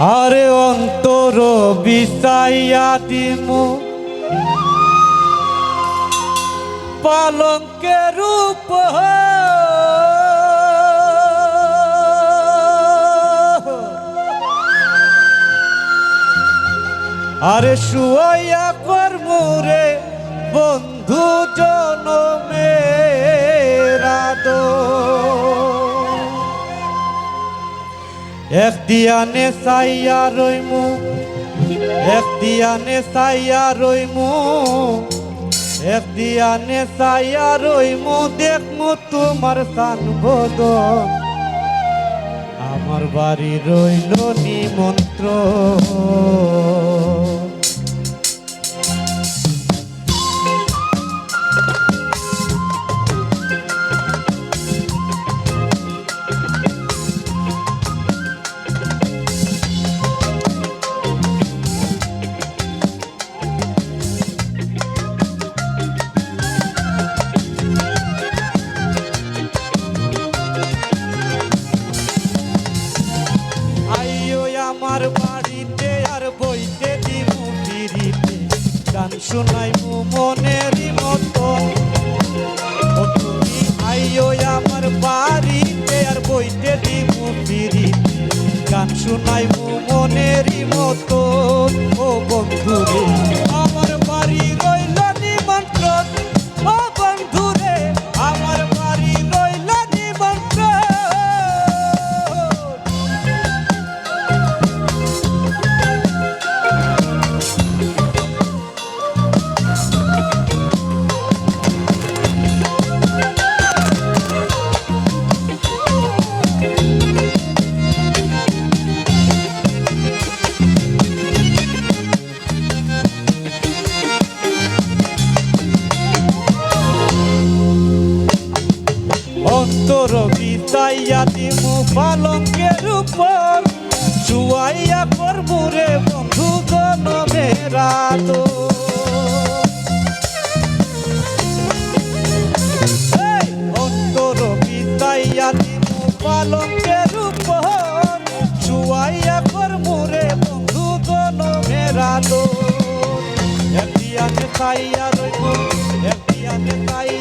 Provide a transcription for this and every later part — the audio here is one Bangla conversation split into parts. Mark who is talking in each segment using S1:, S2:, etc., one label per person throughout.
S1: আরে অন্তর বিসাইয়া দিমু। পালঙ্কের রূপ আরে শুয়াইয়া কর্মরে বন্ধু জনমেরা এক দিয়ানে সাইয়া রইমু। এক দিয়ানে সাইয়া রইমু। এক দিয়ানে সাইয়া রইমু, দেখমু তোমার সান বদন। আমার বাড়ি রইল নিমন্ত্র গান শোনাইমু মনের মতন ও তুমি আইও আমার বাড়িতে আর বইতে দিব ফিরিতে গান শোনাইমু মনের মতন ও বন্ধুরে বিতাইয়া দিমু পালঙ্কের উপর। শুয়াইয়া করমুরে বন্ধু জনমেরা তো। অন্তর বিতাইয়া দিমু পালঙ্কের উপর। শুয়াইয়া করমুরে বন্ধু জনমেরা তো। একদিয়ানে তাইয়া রইব একদিয়ানে তাইয়া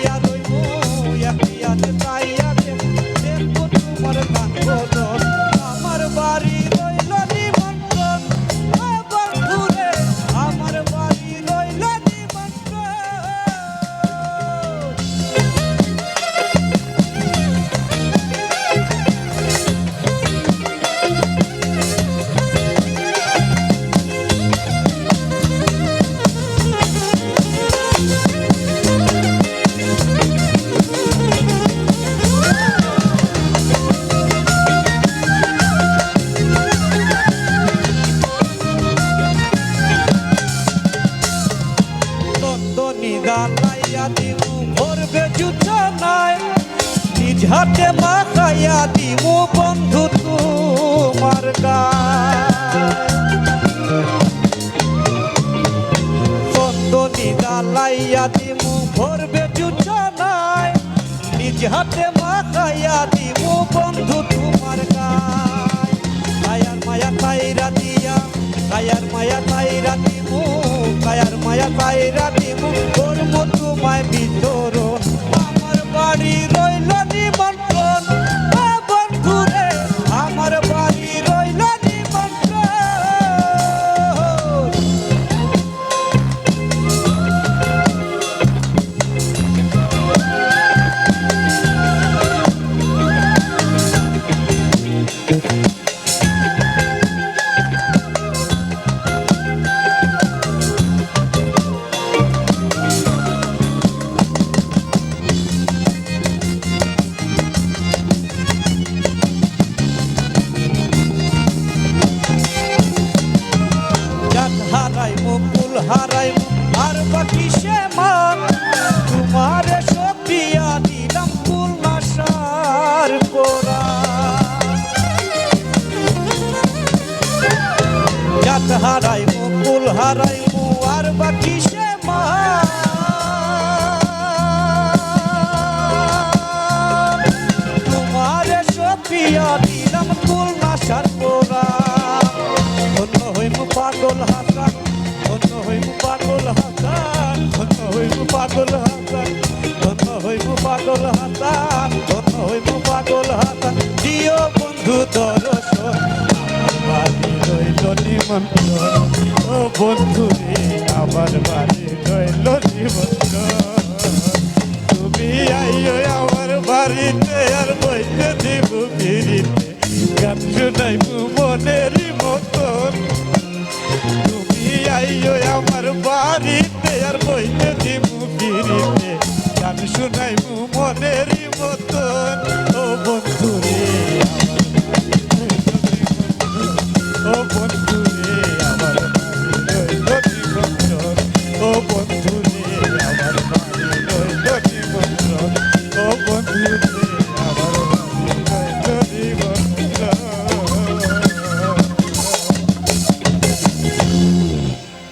S1: হাতে মাখাইয়া দিমু বন্ধু তোমার গায়। দ্বন্দ্ব নিদান লাইয়া দিমু, ভরবে জুছনায় নিজ হাতে মাখাইয়া দিমু বন্ধু তোমার গায়। কায়ার মায়া কাইরা দিয়া, কায়ার মায়া কাইরা দিমু, কায়ার মায়া কাইরা দিমু কর্ম তোমায় বিতরণ হারাই মুকুল হারাই আর বাকি সে মান তোমারে সপিয়া দিলাম ফুল নাশার পোড়া। জাত হারাই মুকুল হারাই মু, আর বাকি সে মান তোমারে সপিয়া দিলাম ফুল নাশার পাগল হাসান ধন্য হইব পাগল হাসান ধন্য হইব পাগল হাসান দিও বন্ধু দর্শন বাড়ি রইল ও বন্ধু রে আমার বাড়ি রইল নিমন্ত্রণ। তুমি আইও আমার বাড়িতে আর বইতে দিব ফিরিতে। গান শুনাইব মনেরই মতন। তুমি আইও আমার বাড়িতে আর বইতে দিব ফিরিতে গান শুনাইব মনেরই মতন ও